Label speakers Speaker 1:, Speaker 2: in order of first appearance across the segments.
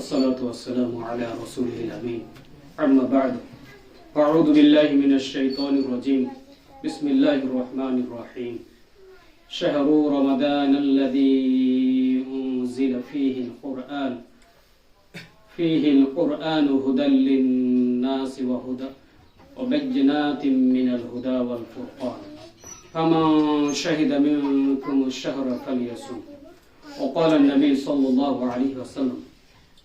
Speaker 1: والصلاة والسلام على رسوله الأمين. أما بعد فأعوذ بالله من الشيطان الرجيم. بسم الله الرحمن الرحيم. شهر رمضان الذي أنزل فيه القرآن. فيه القرآن هدى للناس وهدى وبينات من الهدى والفرقان. فمن شهد منكم الشهر فليصوم وقال النبي صلى الله عليه وسلم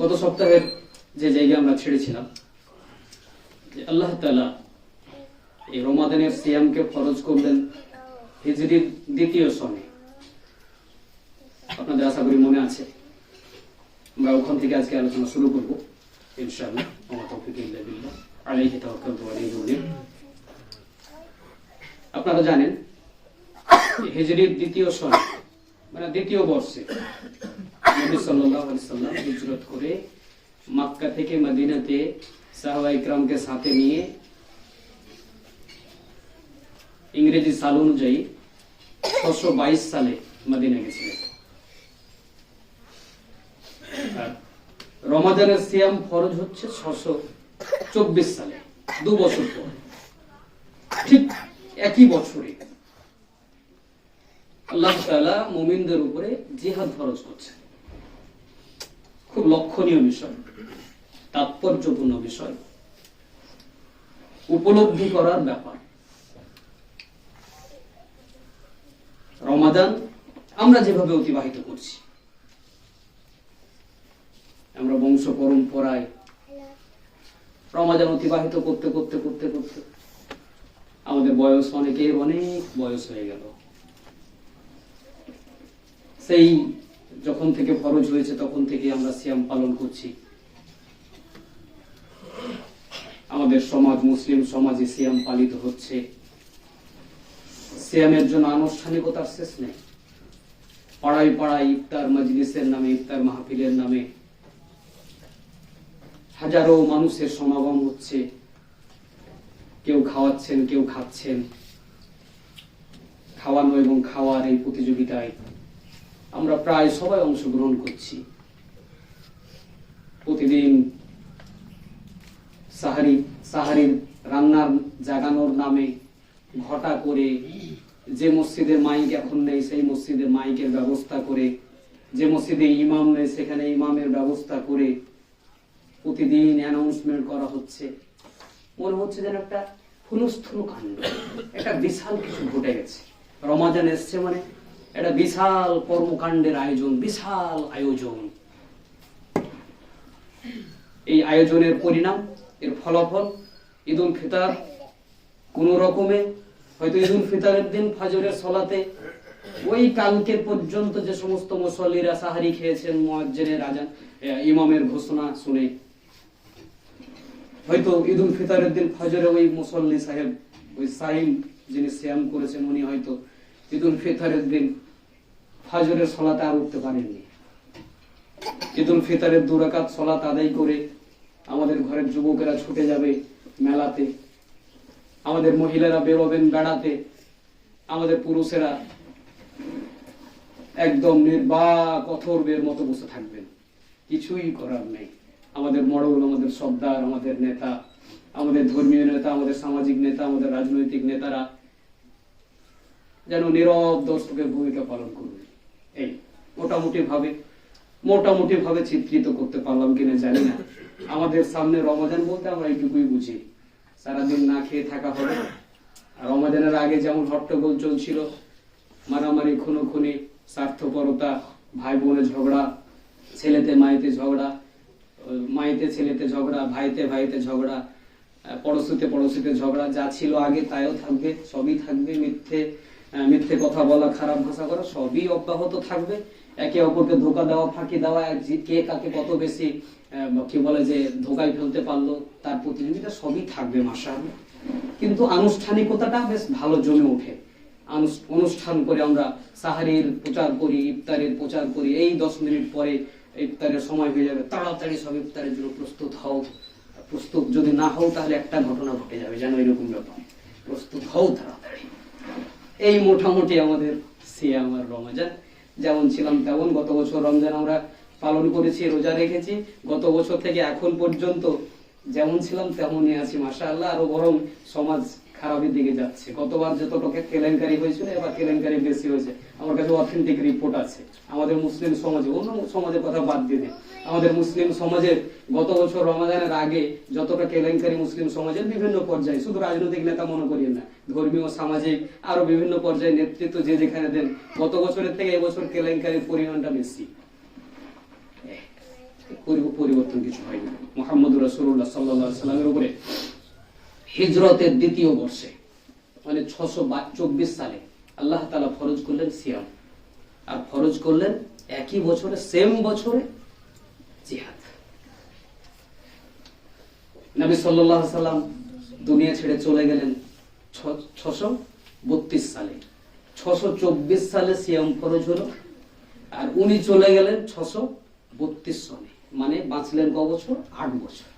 Speaker 1: গত সপ্তাহের যে জায়গা আমরা ছেড়েছিলাম, যে আল্লাহ তালা এই রমাদানের সিয়ামকে ফরজ করলেন হিজরির দ্বিতীয় সনে। আপনাদের আশা করি মনে আছে, আমরা ওখান থেকে আজকে আলোচনা শুরু করব। আপনারা জানেন হিজরির দ্বিতীয় সন মানে দ্বিতীয় বর্ষে নবী করে থেকে মদিনাতে সাথে নিয়ে ইংরেজি সাল অনুযায়ী ছশো সালে মদিনা গেছিলেন। রমাদানের সিয়াম ফরজ হচ্ছে ছশো চব্বিশ সালে, দু বছর পর। ঠিক একই বছরে আল্লাহ তাআলা মুমিনদের উপরে জিহাদ ফরজ করছে খুব লক্ষণীয় বিষয়, তাৎপর্যপূর্ণ বিষয়। উপলব্ধি করার ব্যাপার। রমাদান আমরা যেভাবে অতিবাহিত করছি, আমরা বংশ পরম্পরায় রমাদান অতিবাহিত করতে করতে করতে করতে, আমাদের বয়স অনেকের অনেক বয়স হয়ে গেল। সেই যখন থেকে ফরজ হয়েছে, তখন থেকে আমরা সিয়াম পালন করছি। আমাদের সমাজ মুসলিম সমাজে সিয়াম পালিত হচ্ছে। সিয়ামের জন্য আনুষ্ঠানিকতার শেষ নেই। পাড়ায় পাড়ায় ইফতার মজলিসের নামে, ইফতার মাহফিলের নামে হাজারো মানুষের সমাগম হচ্ছে। কেউ খাওয়াচ্ছেন, কেউ খাচ্ছেন। খাওয়ানো এবং খাওয়ার এই প্রতিযোগিতায় আমরা প্রায় সবাই অংশগ্রহণ করছি। প্রতিদিন সাহারি, সাহারির রান্নার জাগানোর নামে ঘটা করে যে মসজিদে মাইক এখন নেই, সেই মসজিদে মাইকের ব্যবস্থা করে, যে মসজিদে ইমাম নেই, সেখানে ইমামের ব্যবস্থা করে প্রতিদিন অ্যানাউন্সমেন্ট করা হচ্ছে। মনে হচ্ছে যেন একটা হুলস্থুল কাণ্ড, একটা বিশাল কিছু ঘটে গেছে। রমাজান এসছে মানে একটা বিশাল কর্মকাণ্ডের আয়োজন, বিশাল আয়োজন। এই আয়োজনের পরিণাম, এর ফলাফল ঈদ উল ফিতর। কোন রকমে হয়তো ঈদ উল ফিতরের দিন ফজরের সলাতে ওই কালকে পর্যন্ত যে সমস্ত মুসল্লিরা সাহারি খেয়েছেন, মুয়াজ্জিনের আজান ইমামের ঘোষণা শুনে। হয়তো ঈদ উল ফিতরের দিন ফজরে ওই মুসল্লি সাহেব, ওই সাহিম যিনি শ্যাম করেছেন, উনি হয়তো ঈদ উল ফিতরের দিন ফজরের সলাতে আর উঠতে পারেননি। ঈদ উল ফিতরের দুরাকাত সলাত আদায় করে আমাদের ঘরের যুবকেরা ছুটে যাবে মেলাতে, আমাদের মহিলারা বেরোবেন বেড়াতে, আমাদের পুরুষেরা একদম নির্বাক, অথর্বের মতো বসে থাকবেন। কিছুই করার নেই। আমাদের মডল আমাদের সর্দার, আমাদের নেতা, আমাদের ধর্মীয় নেতা, আমাদের সামাজিক নেতা, আমাদের রাজনৈতিক নেতারা যেন নীরব দর্শকের ভূমিকা পালন করবে এই মোটামুটি ভাবে মোটামুটি ভাবে চিত্রিত করতে পারলাম কিনা জানি না। আমাদের সামনে রমাজান বলতে আমরা এইটুকুই বুঝি। সারাদিন না খেয়ে থাকা হবে। রমাজানের আগে যেমন হট্টগোল চলছিল, মারামারি, খুনোখুনি, স্বার্থপরতা ভাই বোনের ঝগড়া, ছেলেতে মায়েতে ঝগড়া, মায়েতে ছেলেতে ঝগড়া, ভাইতে ভাইতে ঝগড়া, পড়োশিতে পড়োশিতে ঝগড়া, যা ছিল আগে তাইও থাকবে, সবই থাকবে, মিথ্যে মিথ্যে কথা বলা, খারাপ ভাষা করা, সবই অব্যাহত থাকবে। একে অপরকে ধোকা দেওয়া, ফাঁকি দেওয়া কে কাকে কত বেশি কি বলে যে ধোকায় ফেলতে পারল, তার প্রতিযোগিতা সবই থাকবে মাসা কিন্তু আনুষ্ঠানিকতাটা বেশ ভালো জমে ওঠে। অনুষ্ঠান করে আমরা সাহারির প্রচার করি, ইফতারের প্রচার করি, এই দশ মিনিট পরে ইফতারের সময় হয়ে যাবে, তাড়াতাড়ি সব ইফতারের জন্য প্রস্তুত হও। প্রস্তুত যদি না হও, তাহলে একটা ঘটনা ঘটে যাবে, যেন এরকম ব্যাপার। প্রস্তুত হও তাড়াতাড়ি। এই মোটামুটি আমাদের সিয়াম আর রমজান। যেমন ছিলাম তেমন গত বছর রমজান আমরা পালন করেছি, রোজা রেখেছি। গত বছর থেকে এখন পর্যন্ত যেমন ছিলাম তেমনই আছি মাসা আল্লাহ আরও বরং সমাজ খারাপের দিকে যাচ্ছে। গতবার যতটুকু কেলেঙ্কারি হয়েছিল, এবার কেলেঙ্কারি বেশি হয়েছে। আমার কাছে অথেন্টিক রিপোর্ট আছে। আমাদের মুসলিম সমাজে, অন্য সমাজের কথা বাদ দিয়ে আমাদের মুসলিম সমাজের গত বছর রমাদানের আগে যতটা কেলেঙ্কারি মুসলিম সমাজের বিভিন্ন পর্যায়ে, শুধু রাজনৈতিক নেতা মনে করিয়েন না, ধর্মীয়, সামাজিক, আরও বিভিন্ন পর্যায়ে নেতৃত্ব যে যেখানে দেন, গত বছরের থেকে এবছর কেলেঙ্কারির পরিমাণটা বেশি। পরিবর্তন কিছু হয়নি। মোহাম্মদ রসুল্লাহ সাল্লাহ সাল্লামের উপরে হিজরতের দ্বিতীয় বর্ষে মানে ছশো চব্বিশ সালে আল্লাহ তালা ফরজ করলেন সিয়াম। আর ফরজ করলেন একই বছরে সেম বছরে জিহাদ। নবী সাল্লাহ সাল্লাম দুনিয়া ছেড়ে চলে গেলেন ছশো বত্রিশ সালে। ছশো চব্বিশ সালে সিয়াম ফরজ হলো, আর উনি চলে গেলেন ছশো বত্রিশ সনে মানে বাঁচলেন ক বছর? আট বছর।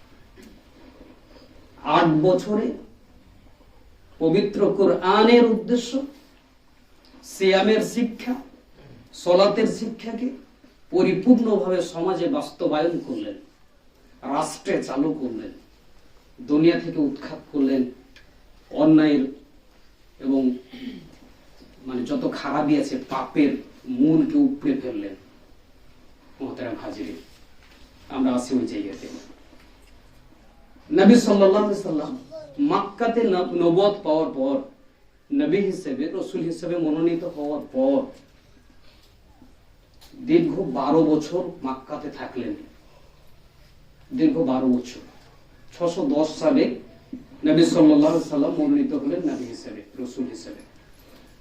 Speaker 1: আট বছরে পবিত্র কোরআনের উদ্দেশ্য, সিয়ামের শিক্ষা, সলাতের শিক্ষাকে পরিপূর্ণভাবে সমাজে বাস্তবায়ন করলেন, রাষ্ট্রে চালু করলেন, দুনিয়া থেকে উৎখাত করলেন, অন্যায়ের এবং মানে যত খারাপই আছে, পাপের মূলকে উপড়ে ফেললেন। মোহতারাম হাজিরি আমরা আসি ওই জায়গাতে। নবী সাল্লাম মক্কাতে নব- নবুয়ত পাওয়ার পর, নবী হিসেবে, রসুল হিসেবে মনোনীত হওয়ার পর, দীর্ঘ বারো বছর মক্কাতে থাকলেন। দীর্ঘ বারো বছর। ছশো দশ সালে নবী সাল্লাম মনোনীত হলেন নবী হিসেবে, রসুল হিসেবে।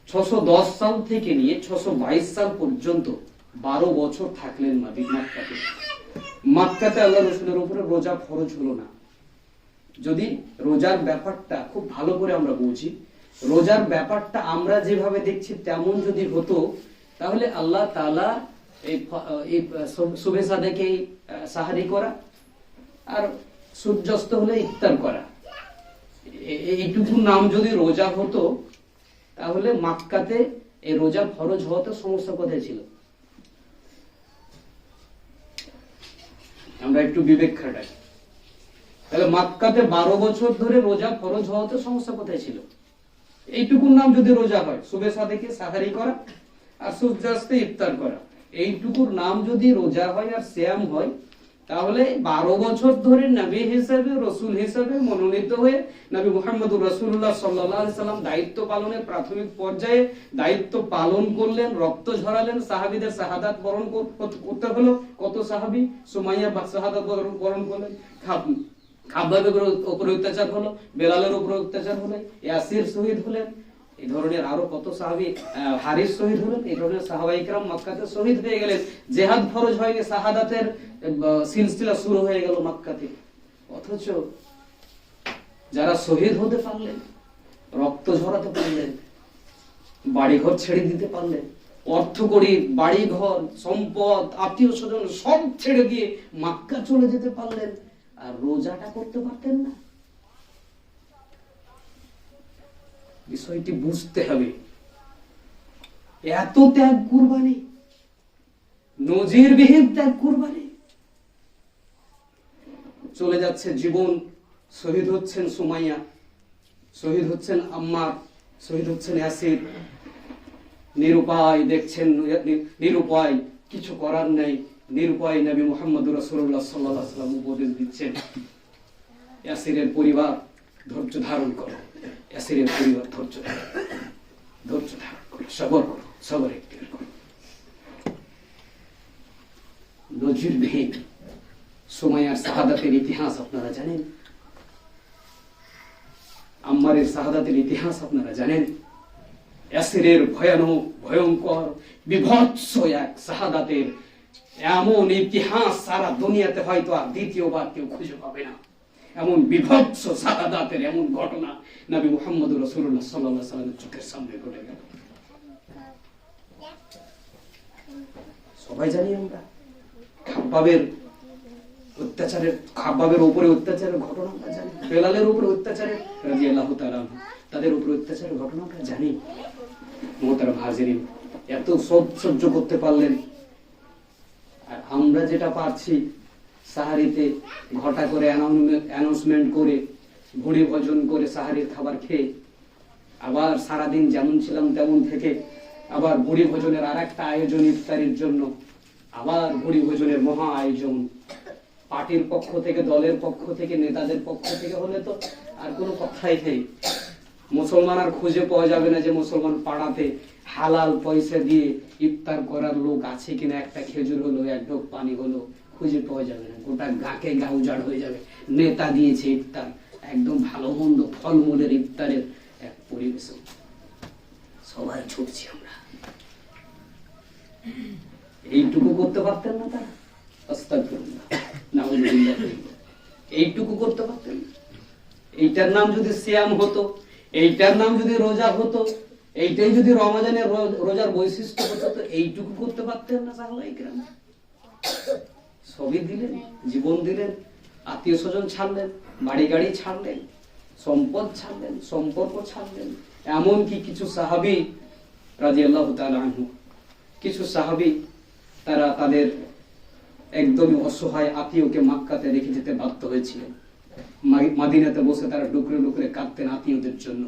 Speaker 1: ছশো দশ সাল থেকে নিয়ে ছশো বাইশ সাল পর্যন্ত বারো বছর থাকলেন মাক্কাতে। মক্কাতে আল্লাহ রসুলের উপরে রোজা ফরজ হলো না। যদি রোজার ব্যাপারটা খুব ভালো করে আমরা বুঝি, রোজার ব্যাপারটা আমরা যেভাবে দেখছি তেমন যদি হতো, তাহলে আল্লাহ তালা এই শুভে সাদেকেই সাহারি করা আর সূর্যাস্ত হলে ইফতার করা। এইটুকু নাম যদি রোজা হতো, তাহলে মাক্কাতে এই রোজা ফরজ হওয়াতে সমস্যা কোথায় ছিল। আমরা একটু বিবেক খাটাই। তাহলে মাক্কাতে বারো বছর ধরে রোজা ফরজ হওয়াতে সমস্যা কোথায় ছিল? এইটুকুর নাম যদি রোজা হয় শুভে সাদেকে সাহারি করা আর সূর্যাস্তে ইফতার করা। এইটুকুর নাম যদি রোজা হয় আর শ্যাম হয়, তাহলে বারো বছর ধরে নবী হিসেবে, রসুল হিসেবে মনোনীত হয়ে নবী মোহাম্মদুর রসুল্লাহ সাল্লাহ সাল্লাম দায়িত্ব পালনের প্রাথমিক পর্যায়ে দায়িত্ব পালন করলেন, রক্ত ঝরালেন, সাহাবিদের শাহাদাত বরণ করতে হলো। কত সাহাবি? সুমাইয়া শাহাদাত বরণ করলেন। খাব্বাবের উপরে অত্যাচার হলো, বেলালের উপরে অত্যাচার হলো, ইয়াসির শহীদ হলেন, এই ধরনের আরও কত সাহাবি হারিস শহীদ হলেন, এই ধরনের সাহাবাইকরাম মক্কাতে শহীদ হয়ে গেলেন। জেহাদ ফরজ হয়নি, শাহাদাতের সিলসিলা শুরু হয়ে গেল মক্কাতে। অথচ যারা শহীদ হতে পারলেন, রক্ত ঝরাতে পারলেন, বাড়িঘর ছেড়ে দিতে পারলেন, অর্থ করি বাড়ি ঘর সম্পদ, আত্মীয় স্বজন সব ছেড়ে দিয়ে মাক্কা চলে যেতে পারলেন আর রোজাটা করতে পারতেন না। বিষয়টি বুঝতে হবে। এত ত্যাগ কুরবানি নজিরবিহীন ত্যাগ কুরবানি। চলে যাচ্ছে জীবন, শহীদ হচ্ছেন সুমাইয়া, শহীদ হচ্ছেন আম্মার, শহীদ হচ্ছেন অ্যাসিড নিরুপায় দেখছেন, নিরুপায় কিছু করার নেই। নিরুপায় নবী মোহাম্মদ রসুল্লাহ সাল্লাহ সাল্লাম উপদেশ দিচ্ছেন, ইয়াসিরের পরিবার ধৈর্য ধারণ করো। ইয়াসিরের পরিবার ধৈর্য ধৈর্য ধারণ করো। সবর করো। সবর শাহাদাতের ইতিহাস আপনারা জানেন? আম্মারের শাহাদাতের ইতিহাস আপনারা জানেন? অ্যাসিরের ভয়ানক, ভয়ঙ্কর, বিভৎস এক শাহাদাতের এমন ইতিহাস সারা দুনিয়াতে হয়তো আর দ্বিতীয়বার কেউ খুঁজে পাবে না। এমন বিভৎস শাহাদাতের এমন ঘটনা নবী মুহাম্মদ রসুল্লাহ সাল্লাহ সাল্লামের চোখের সামনে ঘটে গেল। সবাই জানি আমরা খাব্বাবের অত্যাচারের, খাব্বাবের উপরে অত্যাচারের ঘটনা আমরা জানি, বেলালের উপরে অত্যাচারের রাজি আল্লাহ তাদের উপরে অত্যাচারের ঘটনা আমরা জানি। মোহতারা হাজিরিন, এত সহ্য করতে পারলেন আর আমরা যেটা পারছি, সাহারিতে ঘটা করে অ্যানাউন্সমেন্ট করে, ভুড়ি ভোজন করে সাহারির খাবার খেয়ে, আবার সারাদিন যেমন ছিলাম তেমন থেকে আবার ভুড়ি ভোজনের আর একটা আয়োজন ইফতারির জন্য, আবার ভুড়ি ভোজনের মহা আয়োজন। পার্টির পক্ষ থেকে, দলের পক্ষ থেকে, নেতাদের পক্ষ থেকে হলে তো আর কোনো কথাই নেই। মুসলমান আর খুঁজে পাওয়া যাবে না যে মুসলমান পাড়াতে হালাল পয়সা দিয়ে ইফতার করার লোক আছে কিনা? একটা খেজুর হলো, এক ঢোক পানি হলো, খুঁজে পাওয়া যাবে না। গোটা গাকে গা উজাড় হয়ে যাবে। নেতা দিয়েছে ইফতার। একদম ভালো মন্দ ফলমূলের ইফতারের এক পরিবেশন। সবাই ছুটছি আমরা। এইটুকু করতে পারতেন না তারা? এইটুকু করতে পারতেন এইটার নাম যদি শ্যাম হতো, এইটার নাম যদি রোজা হতো এইটাই যদি রমাজানের রোজার বৈশিষ্ট্য হতো, তো এইটুকু করতে পারতেন না সাহাবাই কেরাম সবই দিলেন, জীবন দিলেন, আত্মীয় স্বজন ছাড়লেন, বাড়ি গাড়ি ছাড়লেন, সম্পদ ছাড়লেন, সম্পর্ক ছাড়লেন, এমনকি কিছু সাহাবি রাজি আল্লাহ আনহু, কিছু সাহাবি তারা তাদের একদমই অসহায় আত্মীয়কে মাক্কাতে রেখে যেতে বাধ্য হয়েছিলেন। মাদিনাতে বসে তারা ডুকরে ডুকরে কাঁদতেন আত্মীয়দের জন্য।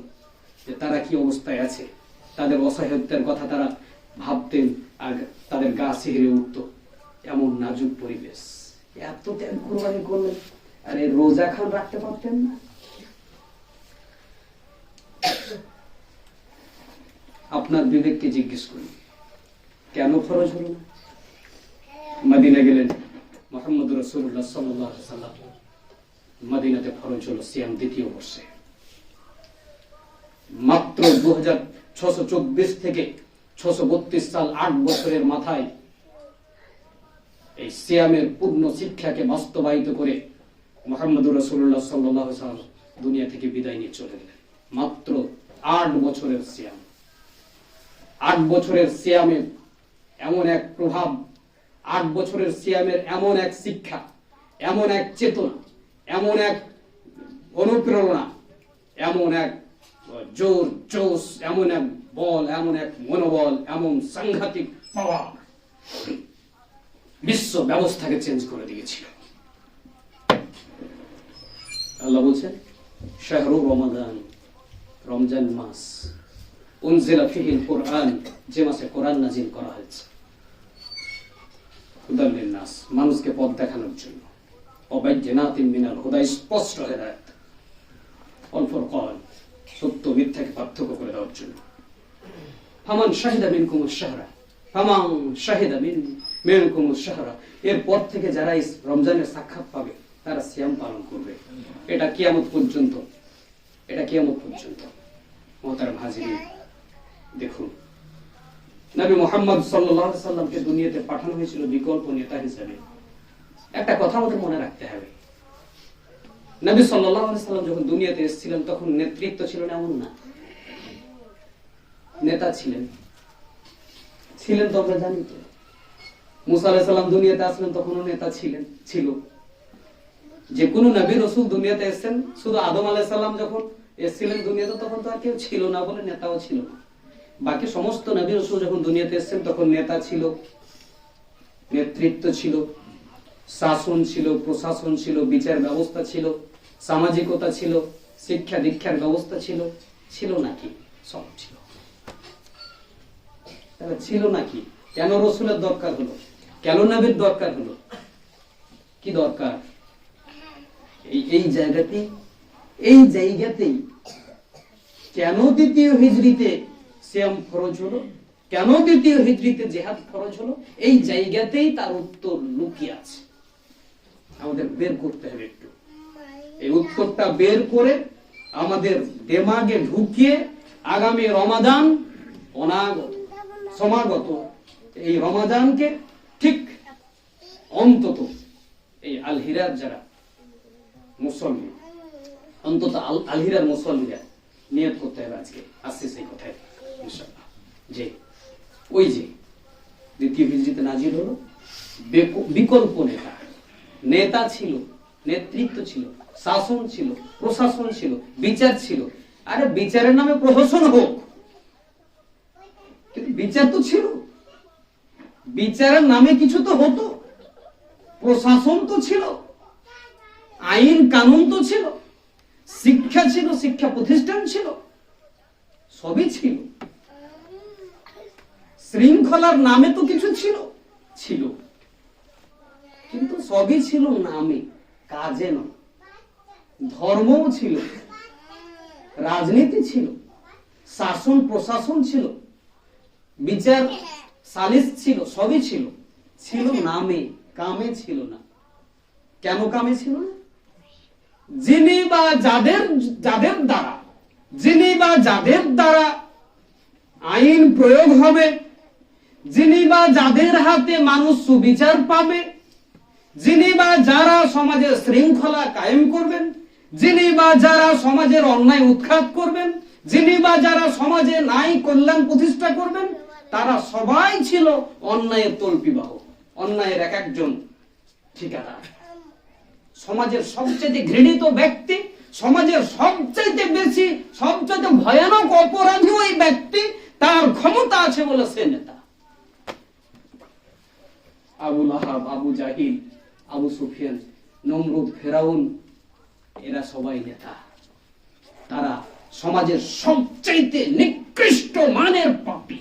Speaker 1: যে তারা কি অবস্থায় আছে? তাদের অসহায়ত্বের কথা তারা ভাবতেন আর তাদের গা শিহরে উঠত। এমন নাজুক পরিবেশ। এত ত্যাগ কোরবানি করলেন আরে রোজা খান রাখতে পারতেন না? আপনার বিবেককে জিজ্ঞেস করি কেন খরচ হলো না? মদিনা গেলেন মোহাম্মদ রসুল্লাহ সাল্লাহ সাল্লাম মদিনাতে ফরজ হলো সিয়াম দ্বিতীয় বর্ষে। মাত্র দু থেকে ছশো সাল আট বছরের মাথায় এই সিয়ামের পূর্ণ শিক্ষাকে বাস্তবায়িত করে মোহাম্মদ রসুল্লাহ সাল্লাহ দুনিয়া থেকে বিদায় নিয়ে চলে গেলেন। মাত্র আট বছরের সিয়াম। আট বছরের সিয়ামের এমন এক প্রভাব, আট বছরের সিয়ামের এমন এক শিক্ষা, এমন এক চেতনা, এমন এক অনুপ্রেরণা, এমন এক জোর, জোশ, এমন এক বল, এমন এক মনোবল, এমন সাংঘাতিক পাওয়ার বিশ্ব ব্যবস্থাকে চেঞ্জ করে দিয়েছিল। আল্লাহ বলছেন শাহরু রমাদান, রমজান মাস, উনজিলা ফিহিল কোরআন, যে মাসে কোরআন নাজিল করা হয়েছে। হুদাল্লিন নাস মানুষকে পথ দেখানোর জন্য। অবাজ্যনাতিন মিনাল হুদা, স্পষ্ট হেদায়েত। অল্পর কল। সত্য মিথ্যাকে পার্থক্য করে দেওয়ার জন্য। ফামান শাহিদা মিনকুম শাহরা। ফামান শাহিদা মিন মিনকুম শাহরা। এরপর থেকে যারা এই রমজানের সাক্ষাৎ পাবে, তারা সিয়াম পালন করবে। এটা কিয়ামত পর্যন্ত। এটা কিয়ামত পর্যন্ত। মহতার ভাজিনী দেখুন। নবী মোহাম্মদ সাল্লাহ সাল্লামকে দুনিয়াতে পাঠানো হয়েছিল বিকল্প নেতা হিসেবে। একটা কথা আমাদের মনে রাখতে হবে। নবী সাল্লাম যখন দুনিয়াতে এসেছিলেন, তখন নেতৃত্ব ছিল না এমন না। নেতা ছিলেন। ছিলেন তো আমরা জানি তো। মুসা দুনিয়াতে আসলেন তখনও নেতা ছিলেন, ছিল। যে কোনো নবী, রসুল দুনিয়াতে এসেছেন, শুধু আদম আলাহ সাল্লাম যখন এসেছিলেন দুনিয়াতে, তখন তো আর কেউ ছিল না বলে নেতাও ছিল না। বাকি সমস্ত নবী, রসুল যখন দুনিয়াতে এসেছেন, তখন নেতা ছিল, নেতৃত্ব ছিল, শাসন ছিল, প্রশাসন ছিল, বিচার ব্যবস্থা ছিল। সামাজিকতা ছিল, শিক্ষা দীক্ষার ব্যবস্থা ছিল ছিল নাকি? সব ছিল। ছিল নাকি? কেন রসুলের দরকার হলো? কেন নবীর দরকার হলো? কি দরকার? এই জায়গাতেই এই জায়গাতেই কেন দ্বিতীয় হিজড়িতে শ্যাম ফরজ হলো? কেন দ্বিতীয় হিজড়িতে জেহাদ ফরজ হলো? এই জায়গাতেই তার উত্তর লুকিয়ে আছে। আমাদের বের করতে হবে একটু। এই উত্তরটা বের করে আমাদের দেমাগে ঢুকিয়ে আগামী রমাদান অনাগত সমাগত। এই রমাদানকে ঠিক অন্তত এই আলহিরার যারা মুসল্লি, অন্তত আল- আলহিরার মুসল্লিরা নিয়ত করতে হবে আজকে। আসছে সেই কথায়। যে ওই যে দ্বিতীয় হিজড়িতে নাজির হলো বিকল্প নেতা। নেতা ছিল, নেতৃত্ব ছিল। শাসন ছিল, প্রশাসন ছিল, বিচার ছিল। আরে বিচারের নামে প্রহসন হোক। কিন্তু বিচার তো ছিল। বিচারের নামে কিছু তো হতো। প্রশাসন তো ছিল। আইন কানুন তো ছিল। শিক্ষা ছিল, শিক্ষা প্রতিষ্ঠান ছিল। সবই ছিল। শৃঙ্খলার নামে তো কিছু ছিল। ছিল। কিন্তু সবই ছিল নামে, কাজে নয়। ধর্মও ছিল, রাজনীতি ছিল, শাসন প্রশাসন ছিল, বিচার সালিস ছিল, সবই ছিল। ছিল নামে, কামে ছিল না। কেন কামে ছিল না? যিনি বা যাদের যাদের দ্বারা, যিনি বা যাদের দ্বারা আইন প্রয়োগ হবে, যিনি বা যাদের হাতে মানুষ সুবিচার পাবে, যিনি বা যারা সমাজের শৃঙ্খলা কায়েম করবেন যিনি বা যারা সমাজের অন্যায় উৎখাত করবেন, যিনি বা যারা সমাজে নাই কল্যাণ প্রতিষ্ঠা করবেন, তারা সবাই ছিল অন্যায়ের তল্পিবাহ অন্যায়ের এক একজন ঠিকাদার। সমাজের সবচেয়ে ঘৃণিত ব্যক্তি, সমাজের সবচাইতে বেশি সবচাইতে ভয়ানক অপরাধী ওই ব্যক্তি, তার ক্ষমতা আছে বলে সে নেতা। আবু লাহাব আবু জাহিল, আবু সুফিয়ান, নমরুদ ফেরাউন এরা সবাই নেতা। তারা সমাজের সবচাইতে নিকৃষ্ট মানের পাপী।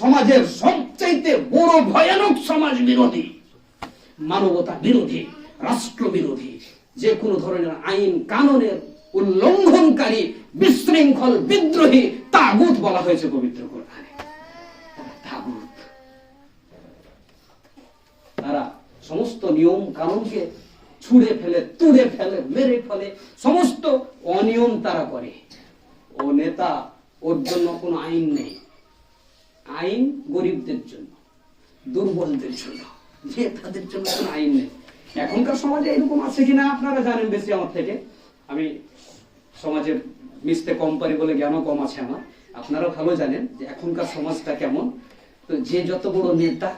Speaker 1: সমাজের সবচাইতে বড় ভয়ানক সমাজ বিরোধী, মানবতা বিরোধী, রাষ্ট্র বিরোধী, যে কোনো ধরনের আইন কানুনের উল্লঙ্ঘনকারী, বিশৃঙ্খল, বিদ্রোহী তাগুত বলা হয়েছে পবিত্র কোরআনে। তারা সমস্ত নিয়ম কানুনকে ছুঁড়ে ফেলে, তুড়ে ফেলে, মেরে ফেলে, সমস্ত অনিয়ম তারা করে। ও নেতা, ওর জন্য কোনো আইন নেই। আইন গরিবদের জন্য, দুর্বলদের জন্য। নেতাদের জন্য কোনো আইন নেই। এখনকার সমাজে এরকম আছে কিনা আপনারা জানেন বেশি আমার থেকে। আমি সমাজের মিশতে কম পারি বলে জ্ঞানও কম আছে আমার। আপনারা ভালো জানেন যে এখনকার সমাজটা কেমন। তো যে যত বড় নেতা,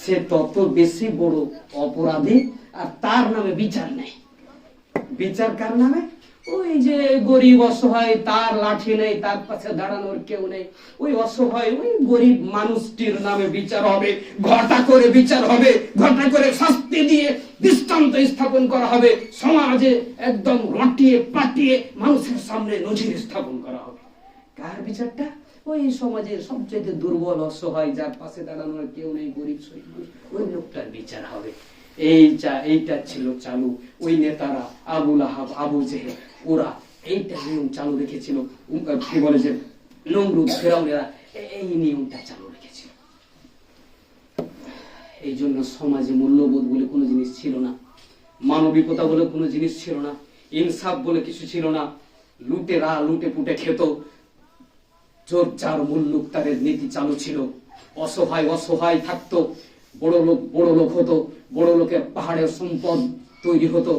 Speaker 1: সে তত বেশি বড় অপরাধী আর তার নামে বিচার নেই। বিচার কার নামে? ওই যে গরিব অসহায় তার লাঠি নেই তার পাশে দাঁড়ানোর কেউ নেই। ওই অসহায় ওই গরিব মানুষটির নামে বিচার হবে ঘটা করে বিচার হবে ঘটা করে শাস্তি দিয়ে দৃষ্টান্ত স্থাপন করা হবে সমাজে একদম রটিয়ে পাটিয়ে মানুষের সামনে নজির স্থাপন করা হবে। কার বিচারটা? ওই সমাজের সবচেয়ে দুর্বল অসহায় যার পাশে দাঁড়ানোর কেউ নেই গরিব শহীদ ওই লোকটার বিচার হবে। এইটা ছিল চালু। ওই নেতারা আহাব আবু ওরা এইটা নিয়ম চালু রেখেছিল। কি বলে যে নমরুদ ফেরাউনেরা এই নিয়মটা চালু রেখেছিল। এই জন্য সমাজে মূল্যবোধ বলে কোনো জিনিস ছিল না। মানবিকতা বলে কোনো জিনিস ছিল না। ইনসাফ বলে কিছু ছিল না। লুটেরা লুটে পুটে খেত। চোর চার মুল্লুক তাদের নীতি চালু ছিল। অসহায় অসহায় থাকতো। বড় লোক বড় লোক হতো, বড় লোকের পাহাড়ের সম্পদ তৈরি হতো।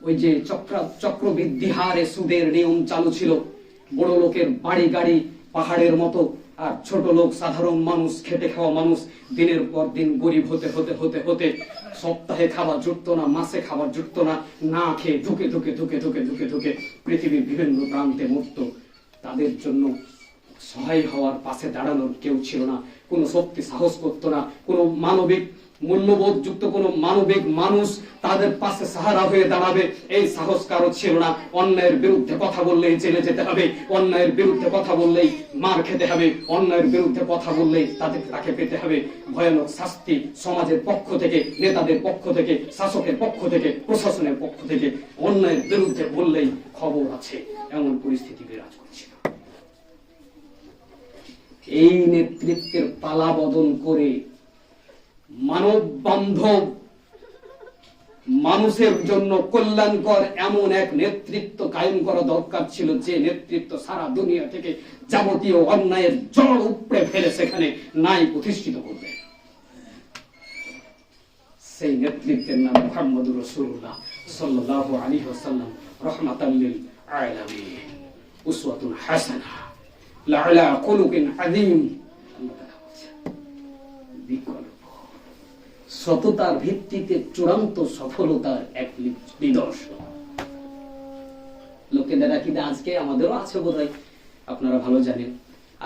Speaker 1: ওই যে চক্র, চক্রবৃদ্ধি হারে সুদের নিয়ম চালু ছিল। বড় লোকের বাড়ি গাড়ি পাহাড়ের মতো, আর ছোট লোক সাধারণ মানুষ, খেটে খাওয়া মানুষ, দিনের পর দিন গরিব হতে হতে হতে হতে। সপ্তাহে খাবার জুটতো না, মাসে খাবার জুটতো না না খেয়ে ঢুকে ঢুকে ধুকে ঢুকে ঢুকে ঢুকে পৃথিবীর বিভিন্ন প্রান্তে মরতো। তাদের জন্য সহায় হওয়ার পাশে দাঁড়ানোর কেউ ছিল না। কোনো শক্তি, সাহস করতো না। কোনো মানবিক মূল্যবোধ যুক্ত কোনো মানবিক মানুষ তাদের পাশে সাহারা হয়ে দাঁড়াবে। এই সাহস কারও ছিল না। অন্যায়ের বিরুদ্ধে কথা বললেই জেলে যেতে হবে। অন্যায়ের বিরুদ্ধে কথা বললেই মার খেতে হবে। অন্যায়ের বিরুদ্ধে কথা বললেই তাদের তাকে পেতে হবে। ভয়ানক শাস্তি সমাজের পক্ষ থেকে, নেতাদের পক্ষ থেকে, শাসকের পক্ষ থেকে, প্রশাসনের পক্ষ থেকে। অন্যায়ের বিরুদ্ধে বললেই খবর আছে। এমন পরিস্থিতি এই নেতৃত্বের পালা বদল করে মানব বান্ধব মানুষের জন্য কল্যাণকর এমন এক নেতৃত্ব কায়েম করা দরকার ছিল যে নেতৃত্ব সারা দুনিয়া থেকে যাবতীয় অন্যায়ের জল উপড়ে ফেলে সেখানে নাই প্রতিষ্ঠিত করবে। সেই নেতৃত্বের নাম মোহাম্মদ রসুল্লাহ সাল্লাহ আলী ওসাল্লাম রহমাতাল্লিল আলামিন। উসওয়াতুন হাসানা। খুলুকিন আযীম বিকল্প সততার ভিত্তিতে চূড়ান্ত সফলতার এক নিদর্শন। লোকেদের আকিদা আজকে আমাদেরও আছে বোধহয়? আপনারা ভালো জানেন।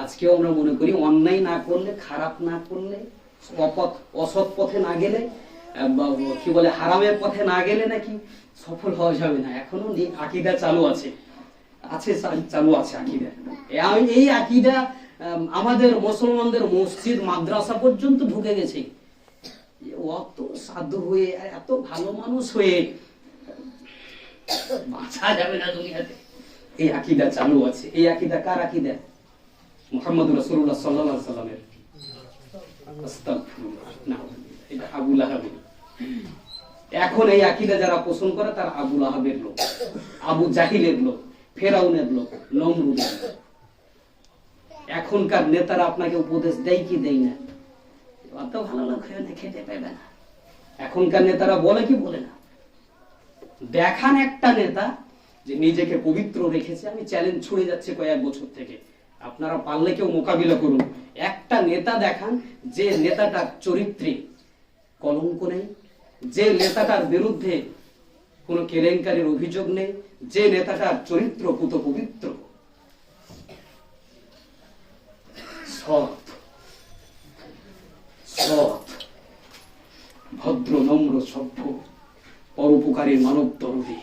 Speaker 1: আজকেও আমরা মনে করি অন্যায় না করলে, খারাপ না করলে, অপথ, অসৎ পথে না গেলে কি বলে, হারামের পথে না গেলে নাকি সফল হওয়া যাবে না। এখনও আকিদা চালু আছে। আছে, চালু আছে আকিদা। এই- আকিদা আমাদের মুসলমানদের মসজিদ, মাদ্রাসা পর্যন্ত ঢুকে গেছে। অত সাধু হয়ে, এত ভালো মানুষ হয়ে, বাঁচা যাবে না দুনিয়াতে। এই আকিদা চালু আছে। এই আকিদা কার আকিদা? মোহাম্মদ রসুল্লাহ সাল্লাহ সাল্লামের। এখন এই আকিদা যারা পোষণ করে, তার আবুল আহাবের লোক। আবু জাহিলের লোক। ফেরাউনের লোক, নমরুদের এখনকার নেতারা আপনাকে উপদেশ দেয় কি দেয় না? অত ভালো লোক হয়ে না খেতে পাবে না। এখনকার নেতারা বলে কি বলে না? দেখান একটা নেতা যে নিজেকে পবিত্র রেখেছে। আমি চ্যালেঞ্জ ছুড়ে যাচ্ছে কয়েক বছর থেকে। আপনারা পারলে কেউ মোকাবিলা করুন। একটা নেতা দেখান যে নেতাটার চরিত্রে কলঙ্ক নেই, যে নেতাটার বিরুদ্ধে কোনো কেলেঙ্কারির অভিযোগ নেই যে নেতাটার চরিত্র পুত পবিত্র। সৎ। সৎ। ভদ্র, নম্র, সভ্য, পরোপকারী, মানব দরদি।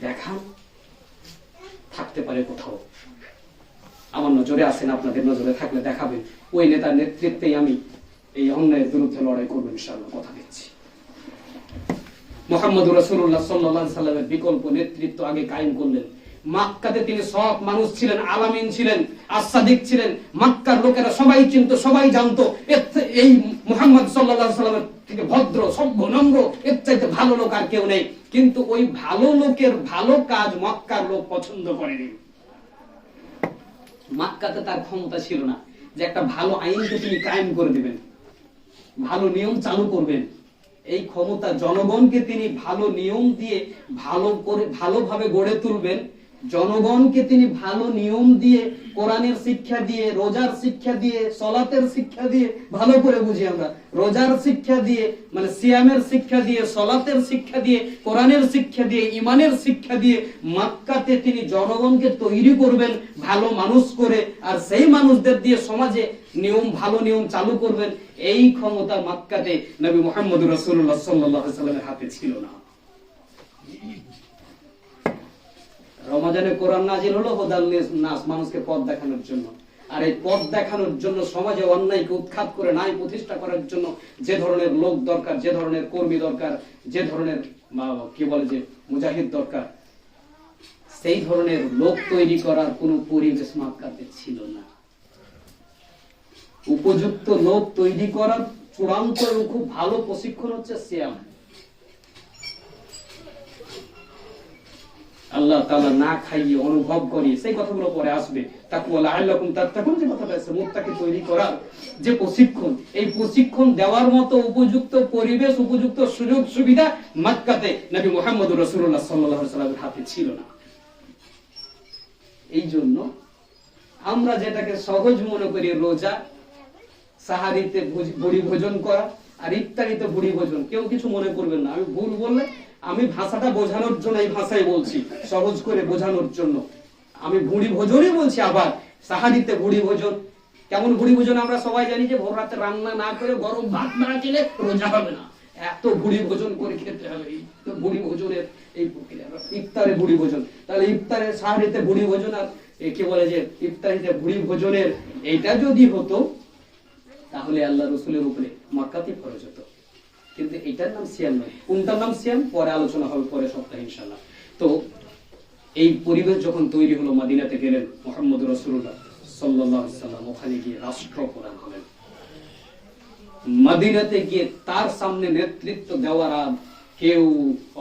Speaker 1: দেখান, থাকতে পারে কোথাও। আমার নজরে আসেন আপনাদের নজরে থাকলে দেখাবেন। ওই নেতার নেতৃত্বেই আমি এই অন্যায়ের বিরুদ্ধে লড়াই করবেন ইনশাআল্লাহ, কথা দিচ্ছি। মোহাম্মদ রসুল্লাহ সাল্লাহ সাল্লামের বিকল্প নেতৃত্ব আগে কায়েম করলেন। মাক্কাতে তিনি সৎ মানুষ ছিলেন, আলামিন ছিলেন, আসাদিক ছিলেন। মাক্কার লোকেরা সবাই চিনত, সবাই জানতো এই মোহাম্মদ সাল্লাহ সাল্লামের থেকে ভদ্র, সভ্য, নম্র, এর চাইতে ভালো লোক আর কেউ নেই। কিন্তু ওই ভালো লোকের ভালো কাজ মক্কার লোক পছন্দ করেনি। মাক্কাতে তার ক্ষমতা ছিল না যে একটা ভালো আইনকে তিনি কায়েম করে দিবেন। ভালো নিয়ম চালু করবেন। এই ক্ষমতা জনগণকে তিনি ভালো নিয়ম দিয়ে ভালো করে ভালোভাবে গড়ে তুলবেন। জনগণকে তিনি ভালো নিয়ম দিয়ে, কোরআনের শিক্ষা দিয়ে, রোজার শিক্ষা দিয়ে, সলাতের শিক্ষা দিয়ে, ভালো করে বুঝি আমরা। রোজার শিক্ষা দিয়ে মানে সিয়ামের শিক্ষা দিয়ে, সলাতের শিক্ষা দিয়ে, কোরআনের শিক্ষা দিয়ে ইমানের শিক্ষা দিয়ে মাক্কাতে তিনি জনগণকে তৈরি করবেন, ভালো মানুষ করে, আর সেই মানুষদের দিয়ে সমাজে নিয়ম, ভালো নিয়ম চালু করবেন, এই ক্ষমতা মাক্কাতে নবী মোহাম্মদ রসুল্লাহ সাল্লাহ সাল্লামের হাতে ছিল না। রমাজানে কোরআন নাজিল হলো, হোদাল নাস মানুষকে পথ দেখানোর জন্য। আর এই পথ দেখানোর জন্য সমাজে অন্যায়কে উৎখাত করে নাই প্রতিষ্ঠা করার জন্য যে ধরনের লোক দরকার, যে ধরনের কর্মী দরকার, যে ধরনের কি বলে যে, মুজাহিদ দরকার, সেই ধরনের লোক তৈরি করার কোনো পরিবেশ মাক্কাতে ছিল না। উপযুক্ত লোক তৈরি করার চূড়ান্ত এবং খুব ভালো প্রশিক্ষণ হচ্ছে সিয়াম। আল্লাহ তাআলা না খাইয়ে অনুভব করিয়ে সেই কথাগুলো পরে আসবে। যে তৈরি যে প্রশিক্ষণ, এই প্রশিক্ষণ দেওয়ার মতো উপযুক্ত পরিবেশ, উপযুক্ত সুযোগ, সুবিধা মুহাম্মদ রাসূলুল্লাহ সাল্লাল্লাহু আলাইহি সাল্লামের হাতে ছিল না। এই জন্য আমরা যেটাকে সহজ মনে করি রোজা, সাহারিতে বুড়ি ভোজন করা আর ইফতারিতে বুড়ি ভোজন। কেউ কিছু মনে করবেন না। আমি ভুল বললে আমি ভাষাটা বোঝানোর জন্য এই ভাষায় বলছি, সহজ করে বোঝানোর জন্য। আমি ভুড়ি ভোজনই বলছি আবার সাহারিতে বুড়ি ভোজন। কেমন বুড়ি ভোজন আমরা সবাই জানি যে ভোর রাতে রান্না না করে গরম ভাত না খেলে রোজা হবে না। এত বুড়ি ভোজন করে খেতে হবে বুড়ি ভোজনের এই ইফতারে বুড়ি ভোজন। তাহলে ইফতারে সাহারিতে বুড়ি ভোজন আর কি বলে যে ইফতারিতে বুড়ি ভোজনের, এইটা যদি হতো, তাহলে আল্লাহ রসুলের উপরে মক্কাতে ফরজ হতো। কিন্তু এটার নাম সিয়াম নয়। কোনটার নাম সিয়াম? পরে আলোচনা হবে পরে সপ্তাহে ইনশাল্লাহ তো এই পরিবেশ যখন তৈরি হলো মাদিনাতে গেলেন মোহাম্মদ রসুল্লাহ সাল্লাহ সাল্লাম, ওখানে গিয়ে রাষ্ট্র প্রধান হলেন। মাদিনাতে গিয়ে তার সামনে নেতৃত্ব দেওয়ার আর কেউ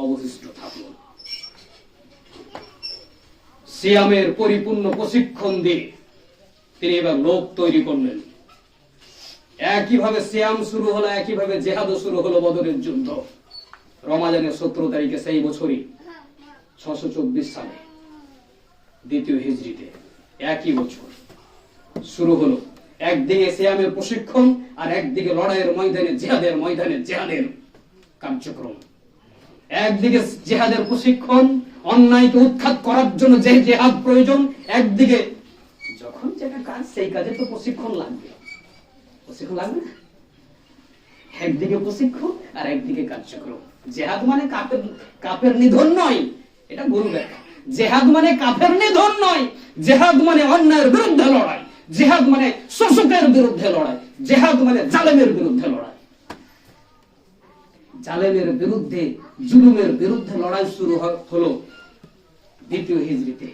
Speaker 1: অবশিষ্ট থাকল। সিয়ামের পরিপূর্ণ প্রশিক্ষণ দিয়ে তিনি এবার লোক তৈরি করলেন। একইভাবে সিয়াম শুরু হলো, একইভাবে জেহাদও শুরু হলো বদরের যুদ্ধ। রমাজানের সতেরো তারিখে সেই বছরই ছশো চব্বিশ সালে, দ্বিতীয় হিজড়িতে একই বছর শুরু হলো। একদিকে সিয়ামের প্রশিক্ষণ আর একদিকে লড়াইয়ের ময়দানে, জেহাদের ময়দানে জেহাদের কার্যক্রম। একদিকে জেহাদের প্রশিক্ষণ, অন্যায়কে উৎখাত করার জন্য যে জেহাদ প্রয়োজন, একদিকে যখন যেটা কাজ, সেই কাজে তো প্রশিক্ষণ লাগবে। প্রশিক্ষণ লাগবে? একদিকে আর একদিকে কার্যক্রম। জেহাদ মানে কাপের কাপের নিধন নয়, এটা ব্যাখ্যা। জেহাদ মানে নিধন নয়, জেহাদ মানে অন্যায়ের বিরুদ্ধে লড়াই। জেহাদ মানে শোষকের বিরুদ্ধে লড়াই। জেহাদ মানে জালেমের বিরুদ্ধে লড়াই। জালেমের বিরুদ্ধে, জুলুমের বিরুদ্ধে লড়াই শুরু হলো দ্বিতীয় হিজড়িতে